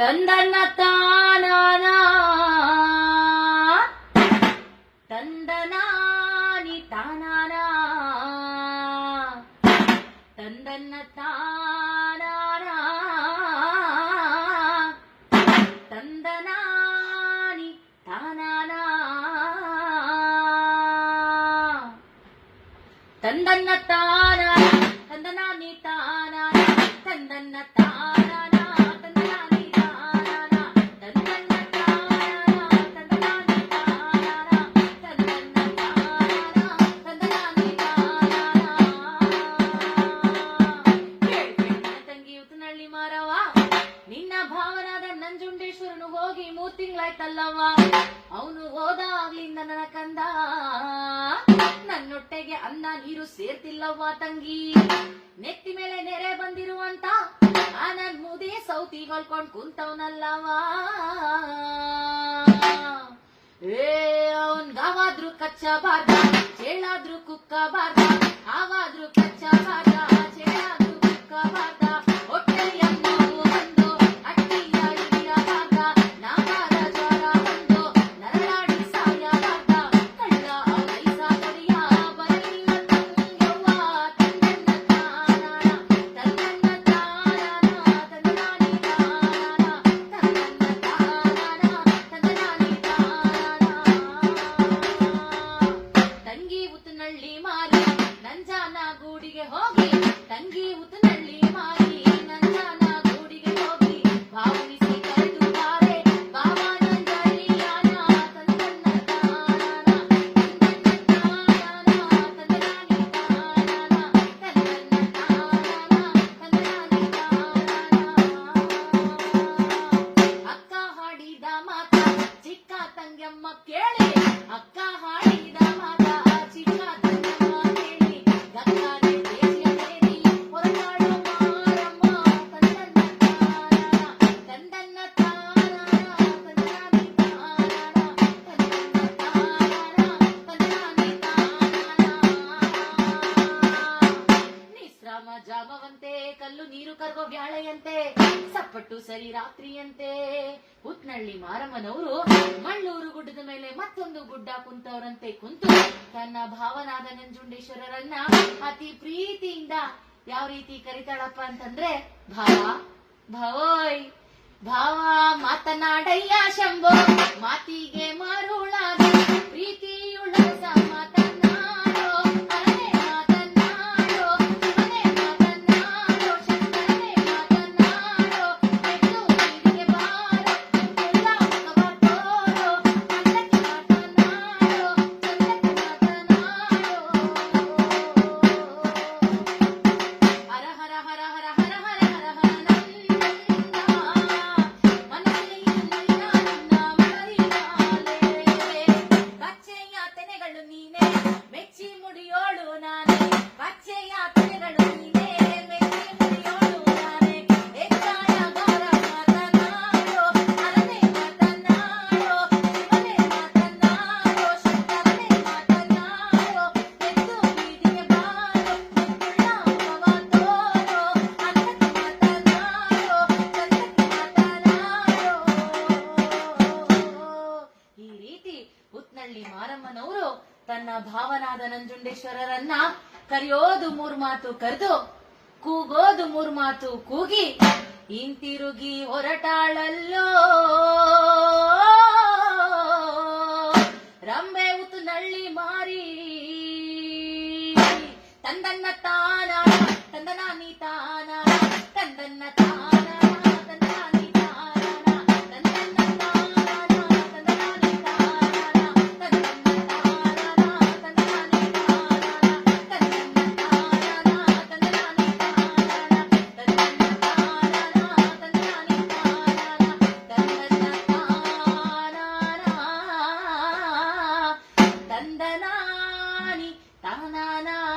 தந்தனத்தானா தந்தனானி தானானா? தந்தனத்தானா தந்தனானி தானானா? தந்தனத்தானா தந்தனானி தானானா? தந்தனத்தானா ನಂಜುಂಡೇಶ್ವರನು ಹೋಗಿ ಮೂರ್ ತಿಂಗಳಾಯ್ತಲ್ಲವ್ವ. ಅವನು ಹೋದಾಗ್ಲಿಂದ ನನ್ನ ಕಂದ. ನನ್ನೊಟ್ಟೆಗೆ ಅನ್ನ ನೀರು ಸೇರ್ತಿಲ್ಲವ್ವ ತಂಗಿ. ನೆತ್ತಿ ಮೇಲೆ ನೆರೆ ಬಂದಿರುವಂತ ಆ ನನ್ ಮುದಿ ಸೌತಿ ಹೊಲ್ಕೊಂಡ್ ಕುಂತವನಲ್ಲವ ಏ, ಅವನ್ ಗಾವಾದ್ರು ಕಚ್ಚಬಾರ್ದ ಚೇಳಾದ್ರು ಕುಕ್ಕಬಾರ್ದ ಆವಾದ್ರು ಕಚ್ಚಬಾರ್ದ. ನಂಜಾನ ಗೂಡಿಗೆ ಹೋಗಿ ತಂಗಿ ಉತ್ತನಳ್ಳಿ ಮಾರಿ ಜಾಮವಂತೆ, ಕಲ್ಲು ನೀರು ಕರಗೋ ವ್ಯಾಳೆಯಂತೆ, ಸಪ್ಪಟ್ಟು ಸರಿ ರಾತ್ರಿಯಂತೆ. ಉತ್ನಳ್ಳಿ ಮಾರಮ್ಮನವರು ಮಳ್ಳೂರು ಗುಡ್ಡದ ಮೇಲೆ ಮತ್ತೊಂದು ಗುಡ್ಡ ಕುಂತವರಂತೆ ಕುಂತು ತನ್ನ ಭಾವನಾದ ನಂಜುಂಡೇಶ್ವರರನ್ನ ಅತಿ ಪ್ರೀತಿಯಿಂದ ಯಾವ ರೀತಿ ಕರಿತಾಳಪ್ಪ ಅಂತಂದ್ರೆ, ಭಾವ, ಭಾವೋಯ್, ಭಾವ ಮಾತನಾಡಯ್ಯ ಶಂಭೋ, ಮಾತಿಗೆ ಮರುಳಾಗಿ. ಭಾವನಾದ ನಂಜುಂಡೇಶ್ವರರನ್ನ ಕರೆಯೋದು ಮೂರ್ ಮಾತು ಕರೆದು, ಕೂಗೋದು ಮೂರ್ ಮಾತು ಕೂಗಿ ಹಿಂತಿರುಗಿ ಹೊರಟಾಳಲ್ಲೋ. ರಂಬೆ ಉತ್ನಳ್ಳಿ ಮಾರಿ, ತಂದನ್ನ ತಾನ ತಂದನಾನಿ ತಾನ ತಂದನ್ನ ತಾನ. No, no.